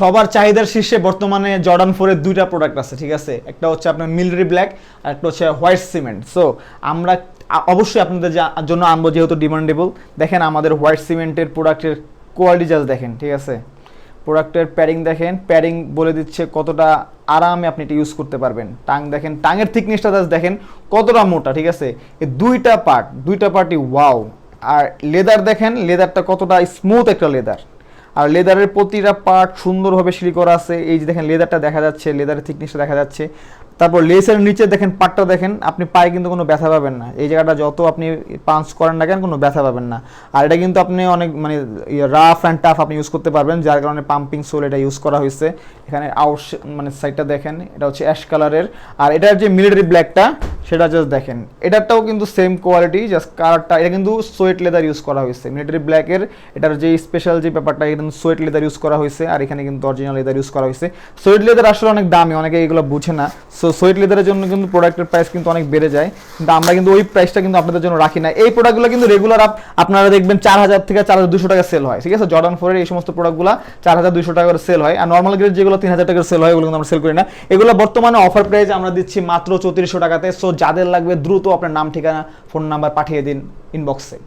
সবার চাহিদার শীর্ষে বর্তমানে জর্ডান ফোরের দুইটা প্রোডাক্ট আছে, ঠিক আছে? একটা হচ্ছে আপনার মিলিটারি ব্ল্যাক আর একটা হচ্ছে হোয়াইট সিমেন্ট সো আমরা অবশ্যই আপনাদের জন্য আনব যেহেতু ডিমান্ডেবল দেখেন আমাদের হোয়াইট সিমেন্টের প্রোডাক্টের কোয়ালিটি জাস্ট দেখেন, ঠিক আছে? প্রোডাক্টের প্যাডিং দেখেন প্যাডিং বলে দিচ্ছে কতটা আরামে আপনি এটা ইউজ করতে পারবেন। টাং দেখেন, টাঙের থিকনেসটা জাস্ট দেখেন কতটা মোটা, ঠিক আছে? এই দুইটা পার্ট দুইটা পার্টই ওয়াও আর লেদার দেখেন লেদারটা কতটা স্মুথ একটা লেদার আর লেদারের প্রতিটা পার্ট সুন্দরভাবে সিঁড়ি করা আছে। এই যে দেখেন লেদারটা দেখা যাচ্ছে, লেদারের থিকনেসটা দেখা যাচ্ছে। তারপর লেসের নিচে দেখেন পাটটা দেখেন, আপনি পায়ে কিন্তু কোনো ব্যথা পাবেন না। এই জায়গাটা যত আপনি পাঞ্চ করেন না কেন, কোনো ব্যথা পাবেন না। আর এটা কিন্তু আপনি অনেক মানে রাফ অ্যান্ড টাফ আপনি ইউজ করতে পারবেন, যার কারণে পাম্পিং সোল এটা ইউজ করা হয়েছে। এখানে আউট মানে সাইডটা দেখেন, এটা হচ্ছে অ্যাশ কালারের আর এটার যে মিলিটারি ব্ল্যাকটা সেটা জাস্ট দেখেন। এটারটাও কিন্তু সেম কোয়ালিটি জাস্ট কালারটা এটা কিন্তু সোয়েট লেদার ইউজ করা হয়েছে। মিলিটারি ব্ল্যাকের এটার যে স্পেশাল যে ব্যাপারটা, এটা কিন্তু সোয়েট লেদার ইউজ করা হয়েছে, আর এখানে কিন্তু অরিজিনাল লেদার ইউজ করা হয়েছে। সোয়েট লেদার আসলে অনেক দামি, অনেকে এগুলো বুঝে না। সো সোয়েট লেদারের জন্য কিন্তু প্রোডাক্টের প্রাইস কিন্তু অনেক বেড়ে যায়। কিন্তু আমরা কিন্তু ওই প্রাইসটা কিন্তু আপনাদের জন্য রাখি না। এই প্রোডাক্টগুলো কিন্তু রেগুলার আপনারা দেখবেন চার হাজার থেকে চার হাজার দুশো টাকা সেল হয়, ঠিক আছে? জর্ডান ফোরের এই সমস্ত প্রোডাক্টগুলো চার হাজার দুশো টাকার সেল হয়। আর নর্মাল গ্রেড যেগুলো তিন হাজার টাকার সেল হয়, ওগুলো কিন্তু আমরা সেল করি না। এগুলো বর্তমানে অফার প্রাইস আমরা দিচ্ছি মাত্র চৌত্রিশশো টাকাতে। সো যাদের লাগবে দ্রুত আপনার নাম ঠিকানা ফোন নাম্বার পাঠিয়ে দিন ইনবক্সে